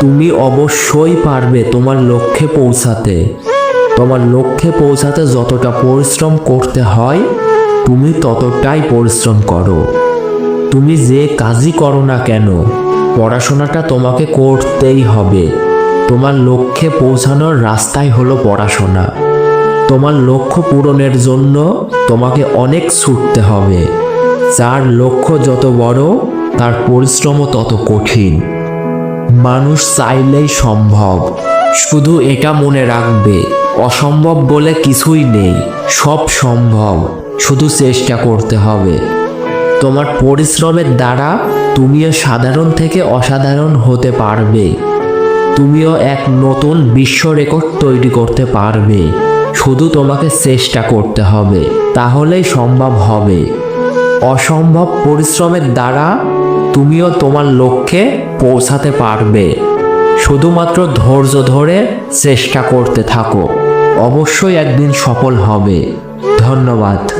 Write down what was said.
তুমি অবশ্যই পারবে তোমার লক্ষ্যে পৌঁছাতে। তোমার লক্ষ্যে পৌঁছাতে যতটা পরিশ্রম করতে হয়, তুমি ততটাই পরিশ্রম করো। তুমি যে কাজই করো না কেন, পড়াশোনাটা তোমাকে করতেই হবে। তোমার লক্ষ্যে পৌঁছানোর রাস্তাই হলো পড়াশোনা। তোমার লক্ষ্য পূরণের জন্য তোমাকে অনেক ছুটতে হবে। যার লক্ষ্য যত বড়, তার পরিশ্রমও তত কঠিন। মানুষ চাইলেই সম্ভব। শুধু এটা মনে রাখবে, অসম্ভব বলে কিছুই নেই, সব সম্ভব, শুধু চেষ্টা করতে হবে। তোমার পরিশ্রমের দ্বারা তুমিও সাধারণ থেকে অসাধারণ হতে পারবে। তুমিও এক নতুন বিশ্ব রেকর্ড তৈরি করতে পারবে। শুধু তোমাকে চেষ্টা করতে হবে, তাহলেই সম্ভব হবে। অসম্ভব পরিশ্রমের দ্বারা তুমিও তোমার লক্ষ্যে পৌঁছাতে পারবে। শুধুমাত্র ধৈর্য ধরে চেষ্টা করতে থাকো। অবশ্যই একদিন সফল হবে। ধন্যবাদ।